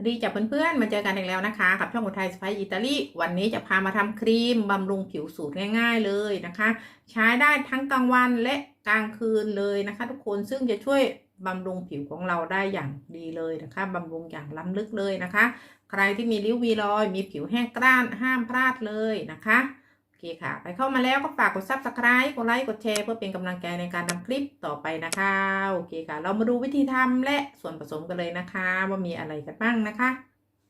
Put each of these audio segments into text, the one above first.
วัสดีจ้ะเพื่อนๆ มาเจอกันอีกแล้วนะคะ กับช่องอุทัยสไปอิตาลี วันนี้จะพามาทำครีมบำรุงผิวสูตรง่าย ๆเลยนะคะ ใช้ได้ทั้งกลางวันและกลางคืนเลยนะคะ ทุกคนซึ่งจะช่วยบำรุงผิวของเราได้อย่างดีเลยนะคะบำรุงอย่างล้ำลึกเลยนะคะ ใครที่มีริ้ววีรอย มีผิวแห้งกร้านห้ามพลาดเลยนะคะ เคค่ะ ไปเข้ามาแล้วก็ฝากกด subscribe กดไลค์ กดแชร์เพื่อเป็นกำลังใจในการทำคลิปต่อไปนะคะ โอเคค่ะ เรามาดูวิธีทำและส่วนผสมกันเลยนะคะ ว่ามีอะไรกันบ้างนะคะ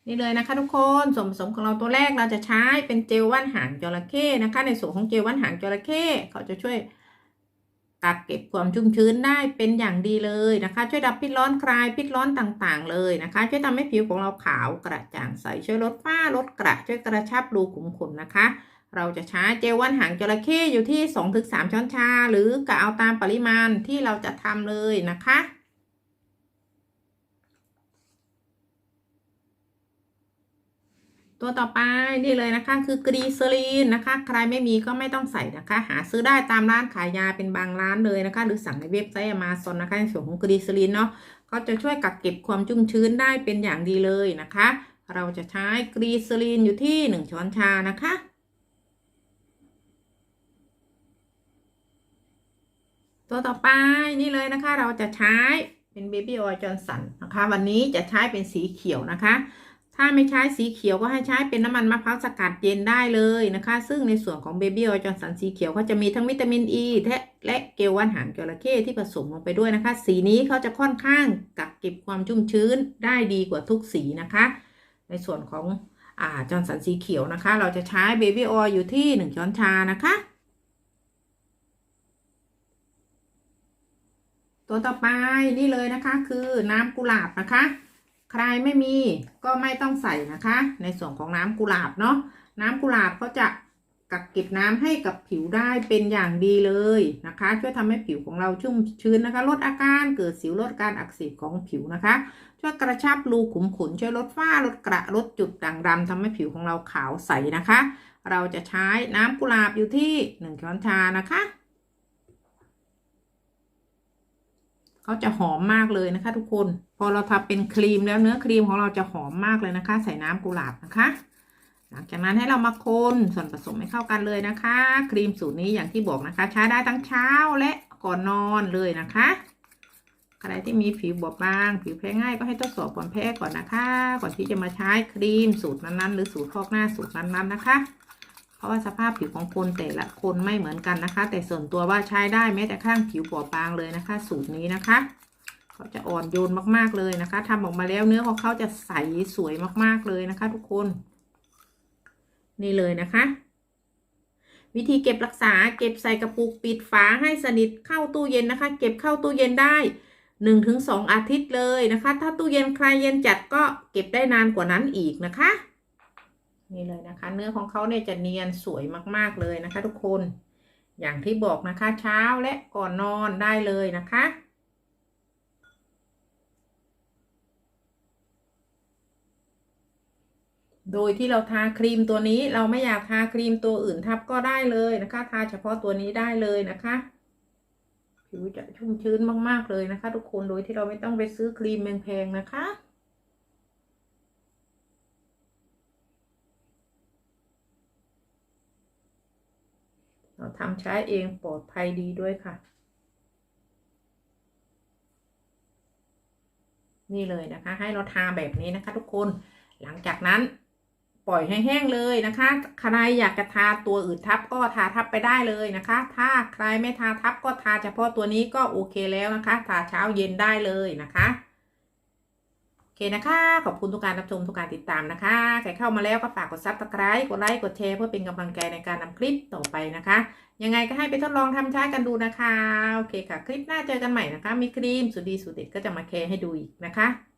นี่เลยนะคะทุกคนส่วนผสมของเราตัวแรกเราจะใช้เป็นเจลว่านหางจระเข้นะคะ ในส่วนของเจลว่านหางจระเข้เขาจะช่วยกักเก็บความชุ่มชื้นได้เป็นอย่างดีเลยนะคะ ช่วยดับพิษร้อนคลายพิษร้อนต่างๆ เลยนะคะ ช่วยทำให้ผิวของเราขาวกระจ่างใสช่วยลดฝ้าลดกระช่วยกระชับรูขุมขนนะคะ เราจะใช้เจลว่านหางจระเข้อยู่ที่ 2-3 ช้อนชา หรือกะเอาตามปริมาณที่เราจะทำเลยนะคะ ตัวต่อไปนี่เลยนะคะ คือกรีซลีนนะคะ ใครไม่มีก็ไม่ต้องใส่นะคะ หาซื้อได้ตามร้านขายยาเป็นบางร้านเลยนะคะ หรือสั่งในเว็บไซต์ Amazon นะคะในส่วนของกรีซลีนเนาะก็จะช่วยกักเก็บความชุ่มชื้นได้เป็นอย่างดีเลยนะคะ เราจะใช้กรีซลีนอยู่ที่ 1 ช้อนชานะคะ ตัวต่อไปนี่เลยนะคะ เราจะใช้เป็นเบบี้ออยล์จอร์สันนะคะ วันนี้จะใช้เป็นสีเขียวนะคะ ถ้าไม่ใช้สีเขียวก็ให้ใช้เป็นน้ำมันมะพร้าวสกัดเย็นได้เลยนะคะ ซึ่งในส่วนของเบบี้ออยล์จอร์สันสีเขียวเขาจะมีทั้งวิตามินอ e, ีและเกลวันหางจระเข้ที่ผสมลงไปด้วยนะคะ สีนี้เขาจะค่อนข้างกักเก็บความชุ่มชื้นได้ดีกว่าทุกสีนะคะ ในส่วนของอ่าจอร์สันสีเขียวนะคะ เราจะใช้เบบี้ออยอยู่ที่ 1 ช้อนชานะคะ ตัวต่อไปนี่เลยนะคะคือน้ำกุหลาบนะคะ ใครไม่มีก็ไม่ต้องใส่นะคะ ในส่วนของน้ำกุหลาบเนาะน้ำกุหลาบก็จะกักเก็บน้ำให้กับผิวได้เป็นอย่างดีเลยนะคะ ช่วยทำให้ผิวของเราชุ่มชื้นนะคะ ลดอาการเกิดสิวลดการอักเสบของผิวนะคะ ช่วยกระชับรูขุมขนช่วยลดฝ้าลดกระลดจุดด่างดำทำให้ผิวของเราขาวใสนะคะ เราจะใช้น้ำกุหลาบอยู่ที่1ช้อนชานะคะ เขาจะหอมมากเลยนะคะ ทุกคน พอเราทำเป็นครีมแล้วเนื้อครีมของเราจะหอมมากเลยนะคะ ใส่น้ำกุหลาบนะคะ หลังจากนั้นให้เรามาคนส่วนผสมให้เข้ากันเลยนะคะ ครีมสูตรนี้อย่างที่บอกนะคะใช้ได้ทั้งเช้าและก่อนนอนเลยนะคะใครที่มีผิวบอบบาง ผิวแพ้ง่ายก็ให้ทดสอบก่อนแพ้ก่อนนะคะ ก่อนที่จะมาใช้ครีมสูตรนั้นๆ หรือสูตรพอกหน้าสูตรนั้นๆนะคะ เพราะว่าสภาพผิวของคนแต่ละคนไม่เหมือนกันนะคะ แต่ส่วนตัวว่าใช้ได้แม้แต่ข้างผิวบอบบางเลยนะคะ สูตรนี้นะคะเขาจะอ่อนโยนมากๆเลยนะคะทำออกมาแล้วเนื้อของเขาจะใสสวยมากๆเลยนะคะ ทุกคน นี่เลยนะคะ วิธีเก็บรักษาเก็บใส่กระปุกปิดฝาให้สนิทเข้าตู้เย็นนะคะ เก็บเข้าตู้เย็นได้หนึ่งถึงสองอาทิตย์เลยนะคะ ถ้าตู้เย็นใครเย็นจัดก็เก็บได้นานกว่านั้นอีกนะคะ นี่เลยนะคะ เนื้อของเขาเนี่ยจะเนียนสวยมากๆเลยนะคะ ทุกคน อย่างที่บอกนะคะเช้าและก่อนนอนได้เลยนะคะโดยที่เราทาครีมตัวนี้เราไม่อยากทาครีมตัวอื่นทับก็ได้เลยนะคะ ทาเฉพาะตัวนี้ได้เลยนะคะ ผิวจะชุ่มชื้นมากๆเลยนะคะ ทุกคนโดยที่เราไม่ต้องไปซื้อครีมแพงๆนะคะ เรา ทำใช้เองปลอดภัยดีด้วยค่ะ นี่เลยนะคะ ให้เราทาแบบนี้นะคะ ทุกคนหลังจากนั้นปล่อยให้แห้งเลยนะคะ ใครอยากจะทาตัวอื่นทับก็ทาทับไปได้เลยนะคะ ถ้าใครไม่ทาทับก็ทาเฉพาะตัวนี้ก็โอเคแล้วนะคะ ทาเช้าเย็นได้เลยนะคะ เคนะคะ ขอบคุณทุกการรับชมทุกการติดตามนะคะ ใครเข้ามาแล้วก็ฝากกดซับสไครต์กดไลค์กดแชร์เพื่อเป็นกำลังใจในการนำคลิปต่อไปนะคะ ยังไงก็ให้ไปทดลองทำใช้กันดูนะคะ โอเคค่ะ คลิปหน้าเจอกันใหม่นะคะ มีครีมสุดดีสุดเด็ดก็จะมาแชร์ให้ดูอีกนะคะ